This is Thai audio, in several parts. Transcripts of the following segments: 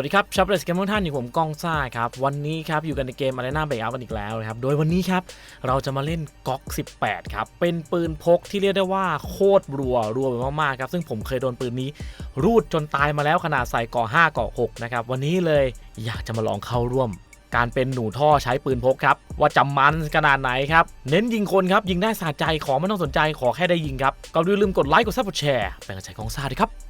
วัสดีครับชอบเลสเกมทุกท่านอยู่ผมกองซ่าครับ วันนี้ครับ อยู่กันในเกม Arena b r e a k Out กันอีกแล้วนะครับ โดยวันนี้ครับ เราจะมาเล่นก๊อก18 ครับ เป็นปืนพกที่เรียกได้ว่าโคตรรัวรัวไปมากๆครับ ซึ่งผมเคยโดนปืนนี้ รูดจนตายมาแล้วขนาดใส่ก่อ5ก่อ6นะครับ วันนี้เลยอยากจะมาลองเข้าร่วม การเป็นหนูท่อใช้ปืนพกครับ ว่าจำมันขนาดไหนครับ เน้นยิงคนครับยิงได้สะใจขอไม่ต้องสนใจขอแค่ได้ยิงครับก็อย่าลืมกดไลค์กดซับกดแชร์เป็นกำลังใจของซ่าด้วยครับ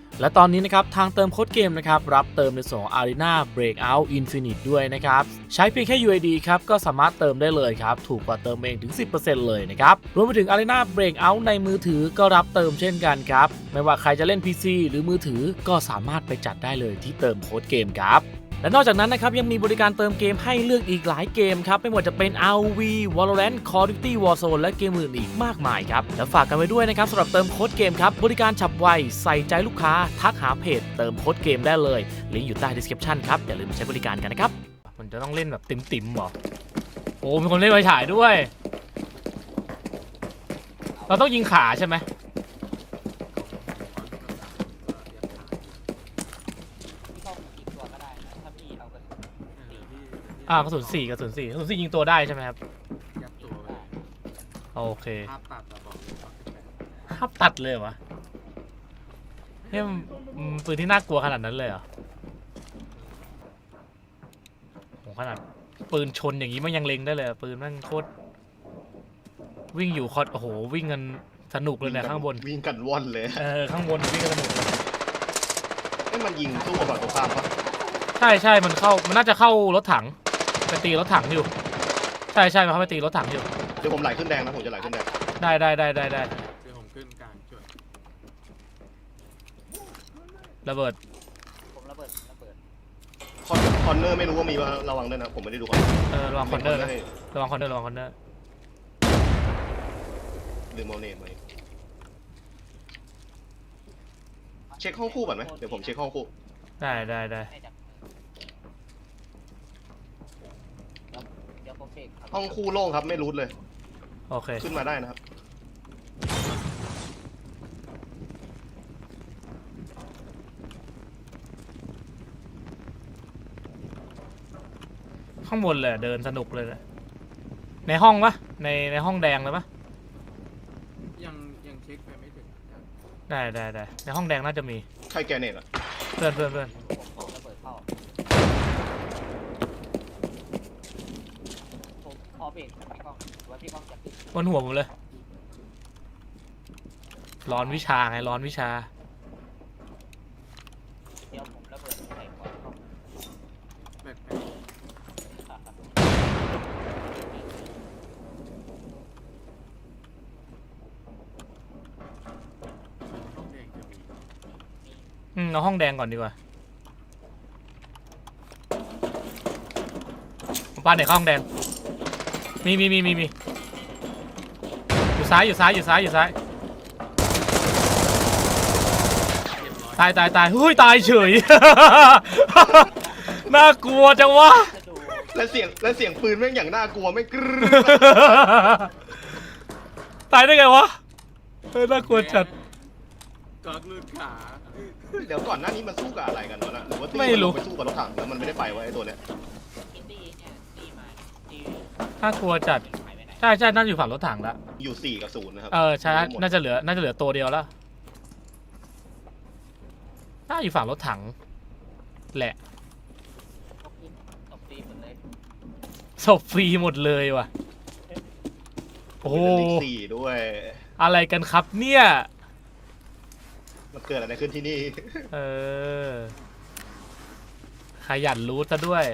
และตอนนี้นะครับทางเติมโค้ดเกมนะครับรับเติมในส่วนของ Arena Breakout Infinite ด้วยนะครับใช้เพียงแค่ UID ครับก็สามารถเติมได้เลยครับถูกกว่าเติมเองถึง 10%เลยนะครับรวมไปถึง Arena Breakout ในมือถือก็รับเติมเช่นกันครับไม่ว่าใครจะเล่น PC หรือมือถือก็สามารถไปจัดได้เลยที่เติมโค้ดเกมครับ และนอกจากนั้นนะครับยังมีบริการเติมเกมให้เลือกอีกหลายเกมครับ ไม่ว่าจะเป็น RV Valorant Call of Duty Warzone และเกมอื่นอีกมากมายครับ และฝากกันไว้ด้วยนะครับสำหรับเติมโค้ดเกมครับ บริการฉับไว ใส่ใจลูกค้า ทักหาเพจ เติมโค้ดเกมได้เลย ลิงก์อยู่ใต้ description ครับ อย่าลืมใช้บริการกันนะครับ มันจะต้องเล่นแบบติ่มๆหรอ โอ้มีคนเล่นไฟฉายด้วย เราต้องยิงขาใช่ไหม พี่เข้าอีกตัวก็ได้นะถ้าพี่เอากระสุนสี่ อ่ากระสุนสี่กระสุนสี่กระสุนสี่ยิงตัวได้ใช่ไหมครับ ยัดตัวไปโอเคภาพตัดอะบอกเลยว่าเป็นแบบภาพตัดเลยเหรอวะเฮ้ยมันมันปืนที่น่ากลัวขนาดนั้นเลยเหรอโหขนาดปืนชนอย่างนี้มันยังเล็งได้เลยอะปืนแมันโคตรวิ่งอยู่คอดโอ้โหวิ่งกันสนุกเลยเนี่ยข้างบน วิ่งกันว่อนเลยเออข้างบนวิ่งกันสนุกเลยไอ้ยมันยิงสู้กับฝั่งตรงข้ามปะใช่ใช่มันเข้า มันน่าจะเข้ารถถัง ไปตีรถถังอยู่ ใช่ใช่มันเข้าไปตีรถถังอยู่ เดี๋ยวผมไหลขึ้นแดงนะผมจะไหลขึ้นแดงได้ได้ได้ได้ได้เดี๋ยวผมขึ้นกลางช่วยระเบิดผมระเบิดระเบิดคอนคอนเนอร์ไม่รู้ว่ามีว่าระวังด้วยนะผมไม่ได้ดูคอนเออระวังคอนเนอร์นะระวังคอนเนอร์ระวังคอนเนอร์ลืมเอาเนตไว้เช็คห้องคู่ก่อนไหมเดี๋ยวผมเช็คห้องคู่ได้ได้ได้ให้จับแล้วเดี๋ยวผมเสกครับ ห้องคู่โล่งครับไม่รูทเลย โอเค ขึ้นมาได้นะครับ ข้างบนเลยเดินสนุกเลยนะในห้องปะในในห้องแดงเลยปะยังยังเช็คไปไม่ถึงนะได้ได้ได้ในห้องแดงน่าจะมี ใครแกเนตอะ เพื่อนเพื่อนเพื่อน ผมผมระเบิดเข้าผม พอเบรกพี่กล้องหรือว่าพี่กล้องจะปิดบนหัวผมเลย ร้อนวิชาไงร้อนวิชา เดี๋ยวผมระเบิดใส่ก่อนกล้องแปลกๆห้องแดงจะมีอืมเอาห้องแดงก่อนดีกว่าผมปาเด็กห้องแดง มีมีมีมีมีอยู่ซ้ายอยู่ซ้ายอยู่ซ้ายอยู่ซ้ายเรียบร้อยตายตายตายเฮ้ยตายเฉย น่ากลัวจังวะจะดูและเสียงและเสียงปืนแม่งอย่างน่ากลัวไม่กรึ๊ดตายได้ไงวะเฮ้ยน่ากลัวจัด กอดลูดขาเดี๋ยวก่อนหน้านี้มันสู้กับอะไรกันวะนะหรือว่าตีไม่รู้ นลงไปสู้กับรถถังแล้วมันไม่ได้ไปไวะไอ้ตัวเนี้ย อินดี้เนี่ยตีมา ตีน่ากลัวจัดหายไปไหนใช่ใช่น่าจะอยู่ฝั่งรถถังแล้วอยู่สี่กับศูนย์นะครับเออใช่หมดน่าจะเหลือ น่าจะเหลือตัวเดียวแล้วน่าอยู่ฝั่งรถถัง แหละตบตีตบตีหมดเลยศพฟรีหมดเลยว่ะ โอ้โหมีแต่เลขสี่ด้วย อะไรกันครับเนี่ย มันเกิดอะไรขึ้นที่นี่ เออขยันรู้ซะด้วย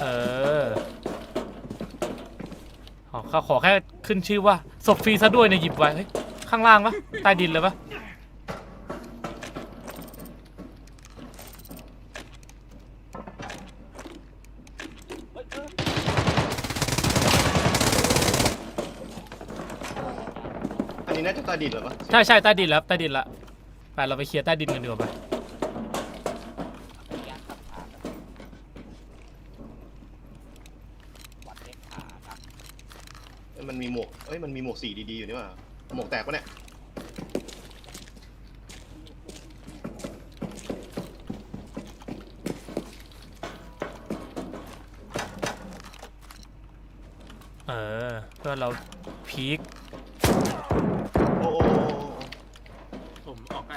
เออขอขอขอแค่ขึ้นชื่อว่าศพฟรีซะด้วยเนี่ยหยิบไว้เฮ้ยข้างล่างปะใต้ดินเลยปะใต้ดินเหรอปะใช่ใช่ใต้ดินแล้วใต้ดินละไปเราไปเคลียร์ใต้ดินกันดีกว่าไป แยกกับขาแบบวัดเล็กขาครับ เอ้ย มันมีหมวกเอ้ยมันมีหมวกสีดีๆอยู่นี่หว่าหมวกแตกปะเนี่ยเออเพื่อนเราพีคโอ้โอ้โอ้โอ้ผมออกใกล้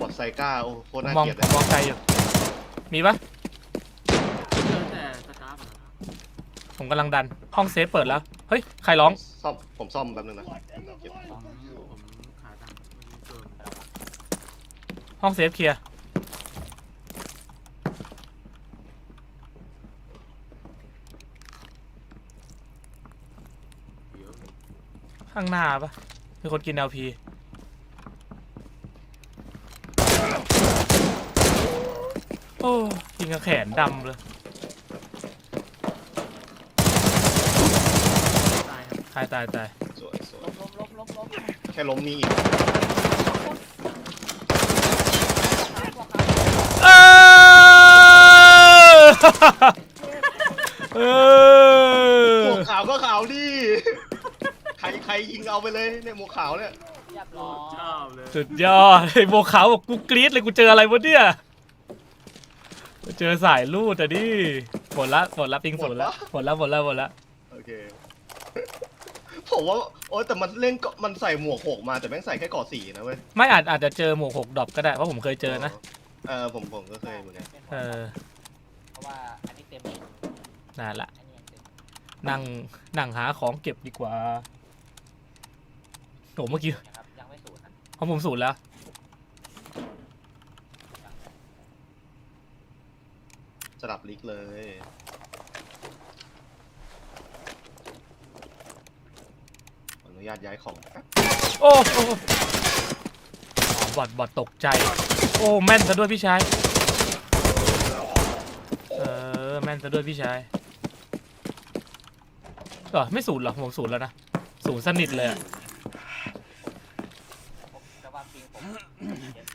บอดไซก้าโอ้โคตรน่ามองเกลียดเลยมองไกลอยู่ มีปะ เจอแต่สกาฟอะ ผม กำลังดัน ห้องเซฟเปิดแล้ว เฮ้ย ใครร้อง ซ่อมผมซ่อมแป๊บนึงนะเก็บผมผมขาตั้งมันเกินห้องเซฟเคลียร์ เดี๋ยวข้างหน้าปะมีคนกิน LP โอ้ยิงกับแขนดำเลย ตายครับตายตายตายสวยสวยล้มล้มล้มล้มล้มแค่ล้มนี่อีกเออเออหมวกขาวก็ขาวดิใครใครยิงเอาไปเลยเนี่ยหมวกขาวเนี่ยเรียบโคร้อตรชยอบเลยสุดยอดไอ้โบวขาวบอกกูกรี๊ดเลยกูเจออะไรวะเนี่ยเจอสายลูดอะดิหมดละหมดละปิงศูนย์ละหมดละหมดละหมดละโอเค ผมว่าโอ้ยแต่มันเล่นก็มันใส่หมวกหกมาแต่แม่งใส่แค่เกอดสีนะเว้ยไม่อาจอาจจะเจอหมวกหกดรอปก็ได้เพราะผมเคยเจอนะเออผมผมก็เคยเหมือนกันเป็นเออเพราะว่าอันนี้เต็มนั่นละอันนี้ยังเต็มนั่งนั่งหาของเก็บดีกว่าโหเมื่อกี้นะครับยังไม่สูญนะของผมศูนย์แล้ว สลับลิกเลยขออ นุญาตย้ายของแป๊บโอ้โอ้อ๋อบอดบอดตกใจ โอ้แม่นซะด้วยพี่ชาย เออแม่นซะด้วยพี่ชายเออไม่ศูนย์หรอผมศูนย์แล้วนะศูนย์สนิทเลยอะผมจะว่าปิงผมเย็น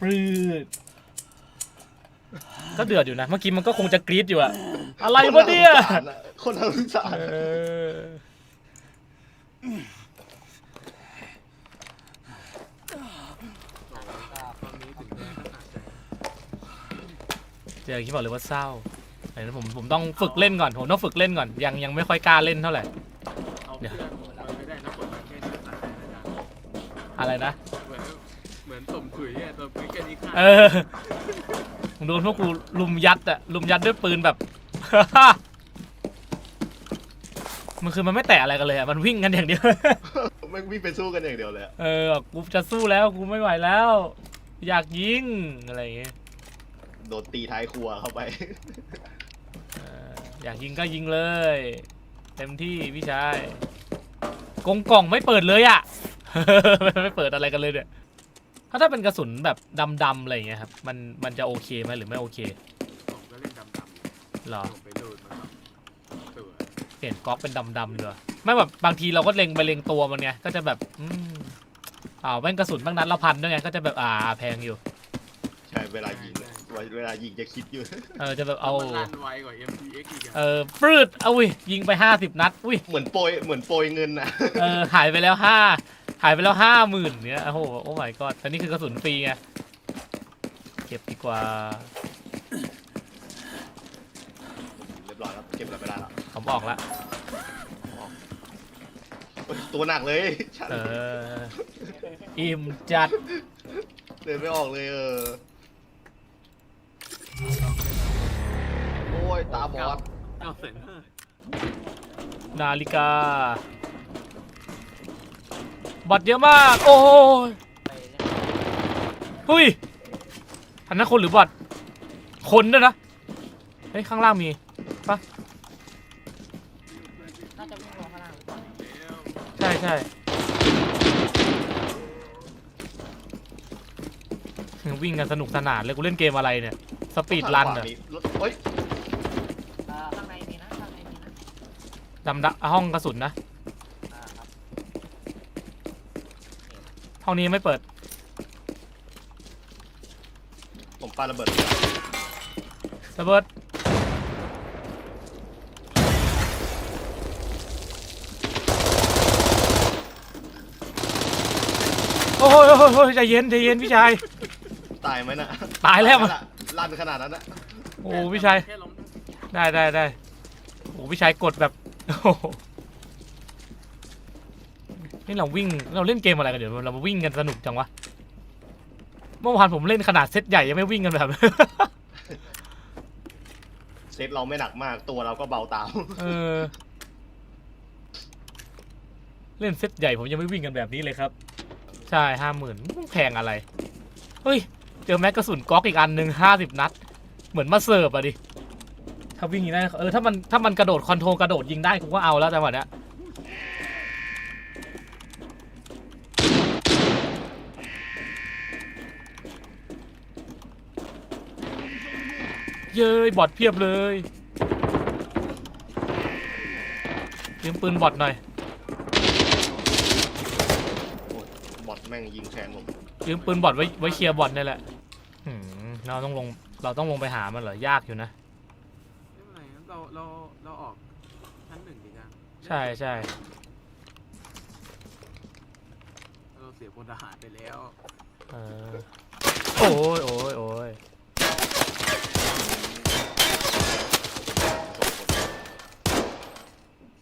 ปรืดก็เดือดอยู่นะ เมื่อกี้มันก็คงจะกรี๊ดอยู่อะอะไรวะเนี่ยคนทำสารเออ ก็ตอนนี้ถึงแม้ขนาดใจเจอคิดบอกเลยว่าเศร้าไหนนะผมผมต้องฝึกเล่นก่อน ผมต้องฝึกเล่นก่อน ยังยังไม่ค่อยกล้าเล่นเท่าไหร่ เอาเพื่อนมันไม่ได้นะกดแค่นี้ก็ตายแล้วนะอะไรนะ เหมือนเหมือนสมถุยอะตัวปืนแค่นี้ฆ่าเออผมโดนพวกกูลุมยัดอะลุมยัดด้วยปืนแบบ มันคือมันไม่แตะอะไรกันเลยอะมันวิ่งกันอย่างเดียว ไม่วิ่งไปสู้กันอย่างเดียวเลยอะเออกูจะสู้แล้วกูไม่ไหวแล้ว อยากยิงอะไรอย่างเงี้ยโดนตีท้ายครัวเข้าไป เอออยากยิงก็ยิงเลย เต็มที่พี่ชายกงกล่องไม่เปิดเลยอะ ไม่เปิดอะไรกันเลยเนี่ยถ้าถ้าเป็นกระสุนแบบดำๆอะไรอย่างเงี้ยครับมันมันจะโอเคไหมหรือไม่โอเคผมก็เล่นดำๆหรอ ผม เปลี่ยนก๊อกเป็นดำๆเลยไม่แบบบางทีเราก็เล็งไปเล็งตัวมันไงก็จะแบบอืมอ้าวแม่งกระสุนบางนัดละพันด้วยไงก็จะแบบอ่าแพงอยู่ใช่เวลายิงอะเวลายิงจะคิดอยู่ เออจะแบบเอามันรันไวกว่า MTX อีกอะเออปลืดเอาวิยิงไปห้าสิบนัดอุ้ยเหมือนโปรยเหมือนโปรยเงินนะเออหายไปแล้วห้าหายไปแล้วห้าหมื่นเนี้ยโอ้โหโอ้ my god แต่นี่คือกระสุนฟรีไงเก็บดีกว่า เรียบร้อยแล้วเก็บอะไรไม่ได้แล้วผม ออกละโอ้ยตัวหนักเลยฉันเอออิ่มจัดเดินไม่ออกเลยเออ โอ้ย ตาบอดเก้าแสนห้านาฬิกา บัตรเยอะมาก โอ้ยไปเล่นเฮ้ยอันนั้นคนหรือบอทคนด้วยนะเฮ้ยข้างล่างมีน่า ใช่ใช่วิ่งกันสนุกสนานเลยกูเล่นเกมอะไรเนี่ย สปีดรันขอะวามีรถเฮ้ยอ่าข้างในมีนะข้างในมีนะดำดะห้องกระสุนนะ อ่าครับห้องนี้ไม่เปิด ผมปาระเบิดระเบิด อ้ยโอ้ยโอ้ยใจเย็นใจเย็นพี่ชาย ตายไหมน่ะตายแล้วตะลั่นขนาดนั้นนะโอ้พี่ชาย แค่ล้มได้ได้ได้โอ้พี่ชายกดแบบโอ้โหนี่เราวิ่งเราเล่นเกมอะไรกันเดี๋ยวเรามาวิ่งกันสนุกจังวะ เมื่อวานผมเล่นขนาดเซตใหญ่ยังไม่วิ่งกันแบบ เซฟเราไม่หนักมากตัวเราก็เบาตามเออ เล่นเซตใหญ่ผมยังไม่วิ่งกันแบบนี้เลยครับ ใช่ห้าหมื่นแพงอะไร เฮ้ย เจอแม็กกระสุนก๊อกอีกอันหนึ่งห้าสิบนัด เหมือนมาเสิร์ฟอะดิ ถ้าวิ่งอย่างนี้ได้เออถ้ามันถ้ามันกระโดดคอนโทรลกระโดดยิงได้กูก็เอาแล้วจังหวะเนี้ยเย้ยบอทเพียบเลยยืมปืนบอทหน่อย โอ้ยบอท แม่งยิงแทนผมยืมปืนบอทไว้ไว้เคลียร์บอทนี่แหละหืมเราต้องลงเราต้องลงไปหามันเหรอยากอยู่นะ ไม่เป็นไรงั้นเราเราเราออกชั้นหนึ่งดีกันใช่ใช่เราเสียพลทหารไปแล้วเออโอ้ยโอ้ยโอ้ย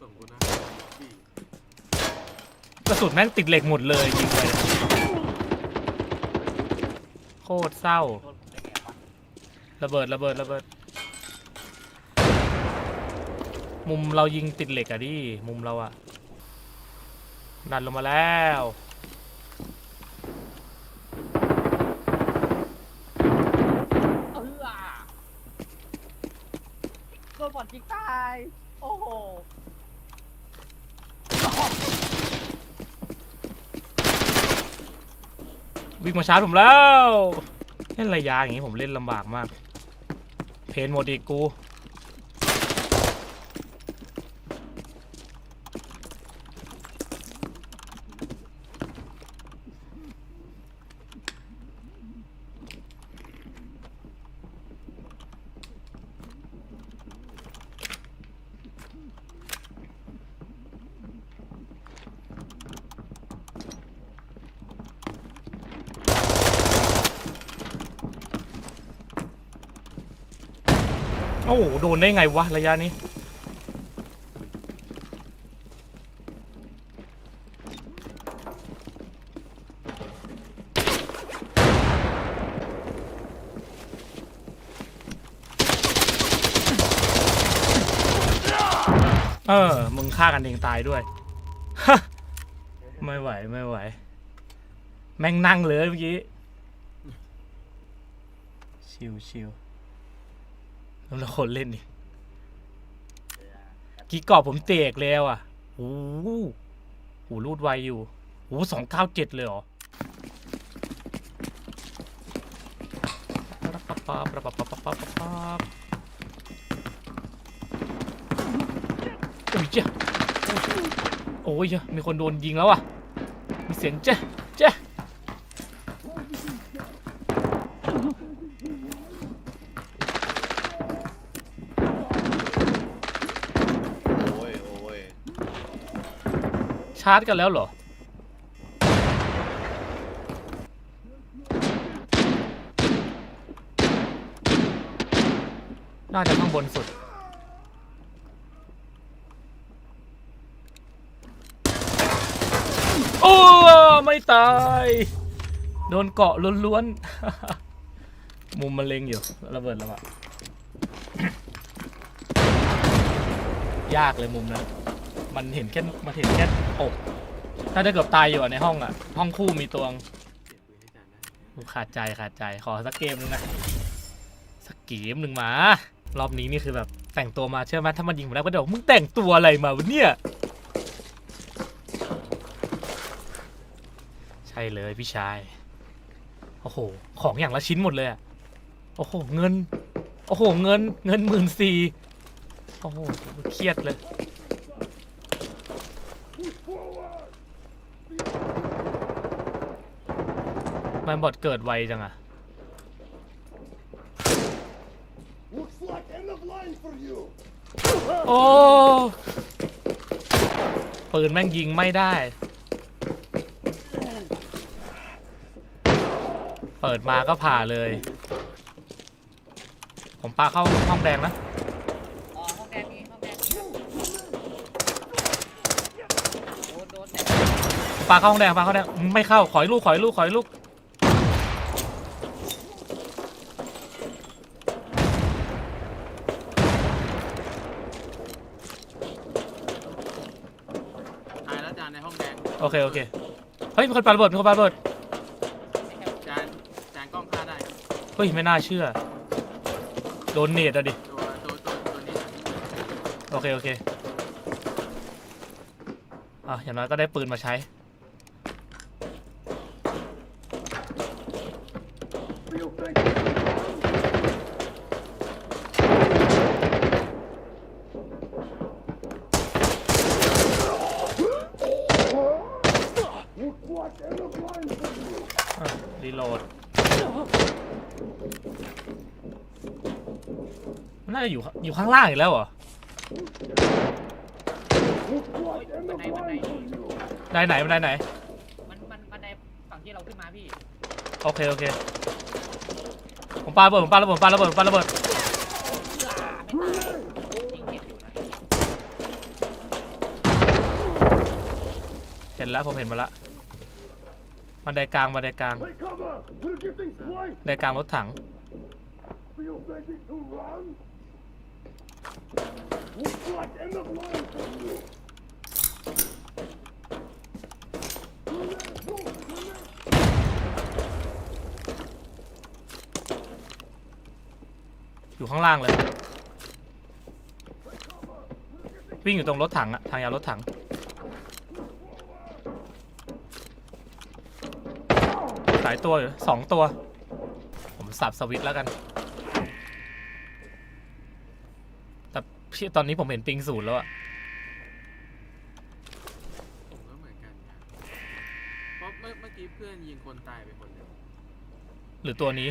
ส่งคุณนะพี่กระสุนแม่งติดเหล็กหมดเลยยิงไป โคตรเศร้า ระเบิดระเบิดระเบิด มุมเรายิงติดเหล็กอะดิ มุมเราอะดันลงมาแล้ว เออโดนบอดยิงตาย โอ้โห วิ่งมาชาร์จผมแล้ว เล่นระยะอย่างนี้ผมเล่นลำบากมาก เพนหมดอีกกู อ้โหโดนได้ไงวะ ระยะนี้ เออ มึงฆ่ากันเองตายด้วยไม่ไหว ไม่ไหว แม่งนั่งเลยเมื่อกี้ ชิวชิว แล้วคนเล่นนี่กีกอบผมเตกแล้วอะโอ้โหโอ้รูดไวอยู่โอ้สองเก้าเจ็ดเลยเหรอโอ้ยเจ้าโอ้ยเจ้ามีคนโดนยิงแล้วอะ มีเสียงเจ้า ชาร์จกันแล้วเหรอ น่าจะข้างบนสุด โอ้ ไม่ตาย โดนเกาะล้วนๆ มุมมันเล็งอยู่ ระเบิดแล้วอะยากเลยมุมนั้น มันเห็นแค่มันเห็นแค่อกถ้าได้เกือบตายอยู่อะในห้องอะ ห้องคู่มีตัวงขาดใจขาดใจขอสักเกมหนึงนะสักเกมหนึ่งมา รอบนี้นี่คือแบบแต่งตัวมาเชื่อไหมถ้ามันยิงผมได้ก็เดี๋ยวมึงแต่งตัวอะไรมาวะเนี่ยใช่เลยพี่ชายโอ้โหของอย่างละชิ้นหมดเลยอะโอ้โหเงิน โอ้โหเงินเงินหมื่นสี่โอ้โหเครียดเลย มันบอดเกิดไวจังอะ Looks like end of line for you. โอ้ ปืนแม่งยิงไม่ได้ เปิดมาก็ผ่าเลย ผมปาเข้าห้องแดงนะ อ๋อห้องแดงนี้ห้องแดงนี้โดนโดนแต่ปาเข้าห้องแดงปาเข้าห้องแดงไม่เข้า ขอยลูก ขอยลูก ขอยลูก ตายแล้วจานในห้องแดง โอเคโอเคเฮ้ยมีคนปาระเบิดมีคนปาระเบิดไม่ใช่จานจานกล้องฆ่าได้เฮ้ยไม่น่าเชื่อโดนเนตอะดิตัวตัวตัวตัวนี้นะโอเคโอเคอะอย่างน้อยก็ได้ปืนมาใช้ Feel thank you. อะรีโหลด มันน่าจะอยู่อยู่ข้างล่างอีกแล้วเหรอบันไดบันไดได้ไหนมันได้ไหน มันมันบันไดฝั่งที่เราขึ้นมาพี่โอเค โอเค ผมปาระเบิดผมปาระเบิดผมปาระเบิดผมปาระเบิดอ่าไม่ตายยิงเจ็บอยู่นะเห็นแล้วผมเห็นมาละบันไดกลางบันไดกลาง Take cover. We're getting flanked. บันไดกลางรถถัง Feel ready to run. Looks like end of line for you. อยู่ข้างล่างเลย วิ่งอยู่ตรงรถถังอะทางยาวรถถัง สายตัวอยู่สองตัว ผมสับสวิตแล้วกัน แต่ พี่ตอนนี้ผมเห็นปิงศูนย์แล้วอะผมก็เหมือนกันนะเพราะเมื่อเมื่อกี้เพื่อนยิงคนตายไปคนหนึงหรือตัวนี้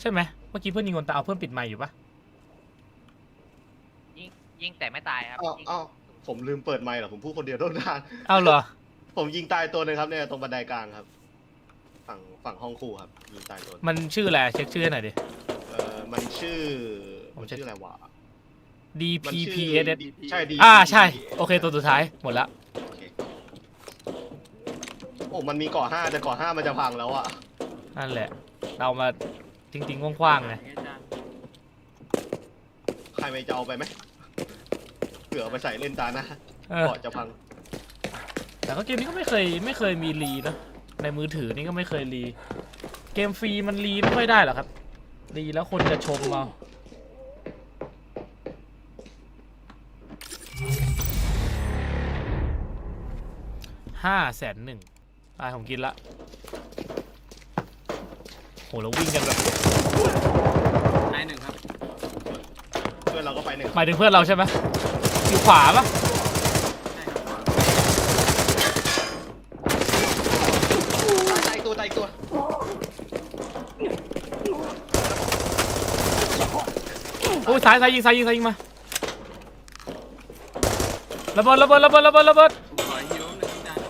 ใช่ไหมเมื่อกี้เพื่อนยิงคนตายเอาเพื่อนปิดไมค์อยู่ปะยิงยิงแต่ไม่ตายครับอ้าวยิงอ้าวผมลืมเปิดไมค์เหรอผมพูดคนเดียวต้นทางเอ้าเหรอ ผมยิงตายตัวหนึงครับเนี่ยตรงบันไดกลางครับ ฝั่งฝั่งห้องคู่ครับยิงตายตัวหนึ่งมันชื่ออะไรเช็คชื่อให้หน่อยดิเออ มันชื่อผมมันจะชื่ออะไรวะ D มัน P ชื่ P อ S S ใช่ดีอ่าใช่ โอเคตัวสุดท้ายหมดละโอเคโอ้มันมีก่อห้าแต่ก่อห้ามันจะพังแล้วอะนั่นแหละ เรามาจริงๆกว้างๆไงไงจานใครไม่จะเอาไปไหมเผื่อเอาไปใส่เล่นตาหนะเออก่อนจะพังแต่ก็เกมนี้ก็ไม่เคยไม่เคยมีรีนะในมือถือนี่ก็ไม่เคยรี เกมฟรีมันรีไม่ค่อยได้หรอกครับ รีแล้วคนจะชมเอาห้าแสนหนึ่งตายผมกินละ โหเราวิ่งกันแบบนายหนึ่งครับ เพื่อนเราก็ไปหนึ่งหมายถึงเพื่อนเราใช่ไหมอยู่ขวาปะ ใช่ครับ ตายตัวตายตัว สายสายยิงสายยิงสายยิงมาระเบิดระเบิดระเบิดระเบิดระเบิดผมขอฮิวหนึ่งจาน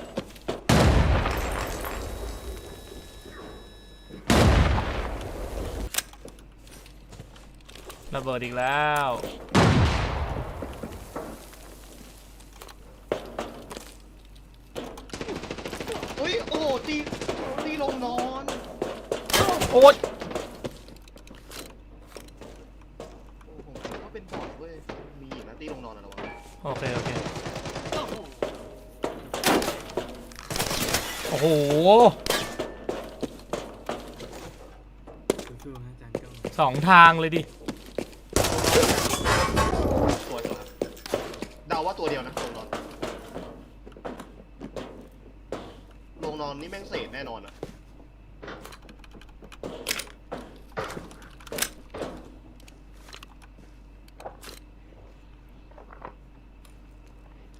ระเบิดอีกแล้ว เฮ้ยโอ้โหตีตีลงนอน โอ๊ย โอ้ผมคิดว่า เป็นบอดเว้ย มีอีกนะตีลงนอนนะระวังโอเค โอเค โอ้โหโอ้โหสู้ๆนะจานกล้องสองทางเลยดิ ตัวเดียวครับเดาว่าตัวเดียวนะลงนอนลงนอนนี่แม่งเศษแน่นอนอะ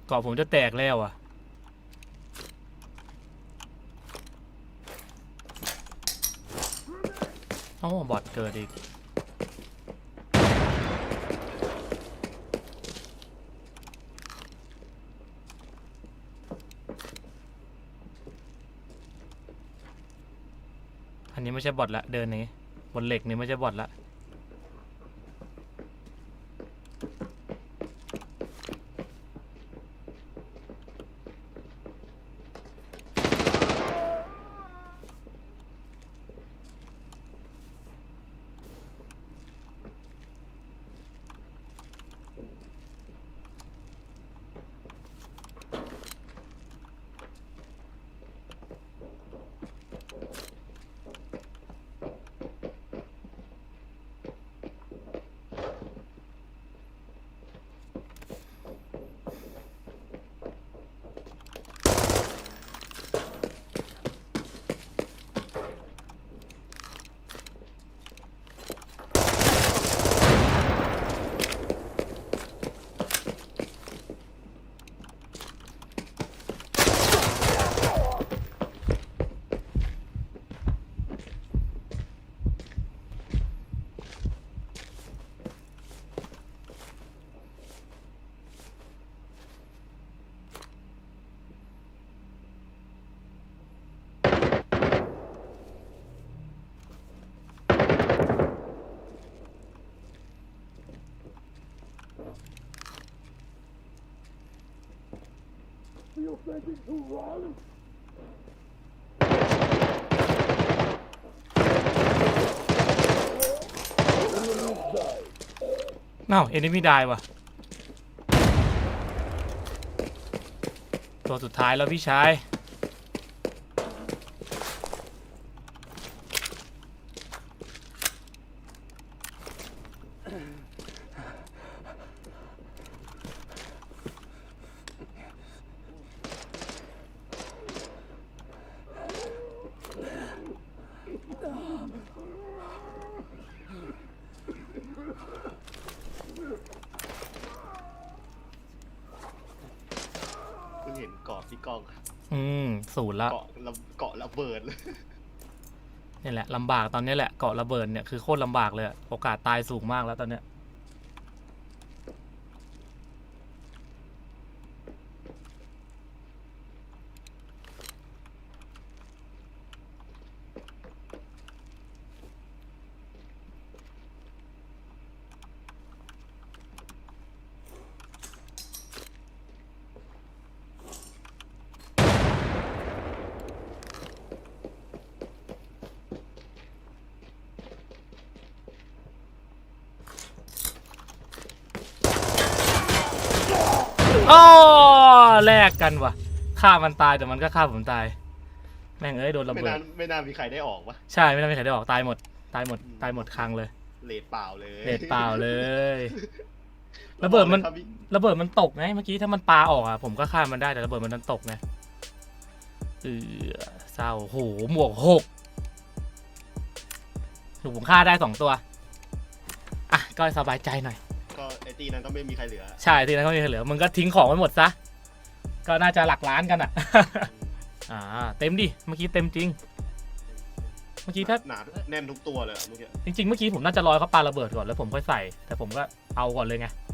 เกาะผมจะแตกแล้วอะโอ้บอทเกิดอีก อันนี้ไม่ใช่บอทละ เดินนี้บนเหล็กนี่ไม่ใช่บอทละ You thinking to run? เอ้าเอนิมีได้วะตัวสุดท้ายแล้วพี่ชาย เพิ่งเห็นเกาะพี่กองอืมศูนย์ละเกาะระเกาะระเบิดเลยนี่แหละลำบากตอนนี้แหละเกาะระเบิดเนี่ยคือโคตรลำบากเลยอะโอกาสตายสูงมากแล้วตอนเนี้ย อ๋อแลกกันว่ะฆ่ามันตายแต่มันก็ฆ่าผมตาย แม่งเอ้ยโดนระไม่เบิด น่าไม่น่ามีใครได้ออกวะใช่ไม่ได้มีใครได้ออกตายหมด ตายหมดตายหมดครั้งเลยเลดเปล่าเลยเลดเปล่าเลย ระเบิดมัน ครับพี่ระเบิดมันตกไงเมื่อกี้ถ้ามันปาออกอะผมก็ฆ่ามันได้แต่ระเบิดมันนั้นตกไงเออเศร้าโหหมวกหกถูกผมฆ่าได้สองตัว อะ ก็สบายใจหน่อย ก็ไอตีนั้นก็ไม่มีใครเหลือใช่ทีนั้นก็ไม่มีใครเหลือมึงก็ทิ้งของไว้หมดซะ ก็น่าจะหลักล้านกันอะ อ่า เต็มดิ เมื่อกี้เต็มจริง เมื่อกี้ถ้า หนาแน่นทุกตัวเลยอะเมื่อกี้ จริงๆ เมื่อกี้ผมน่าจะรอเขาปาระเบิดก่อนแล้วผมค่อยใส่ แต่ผมก็เอาก่อนเลยไง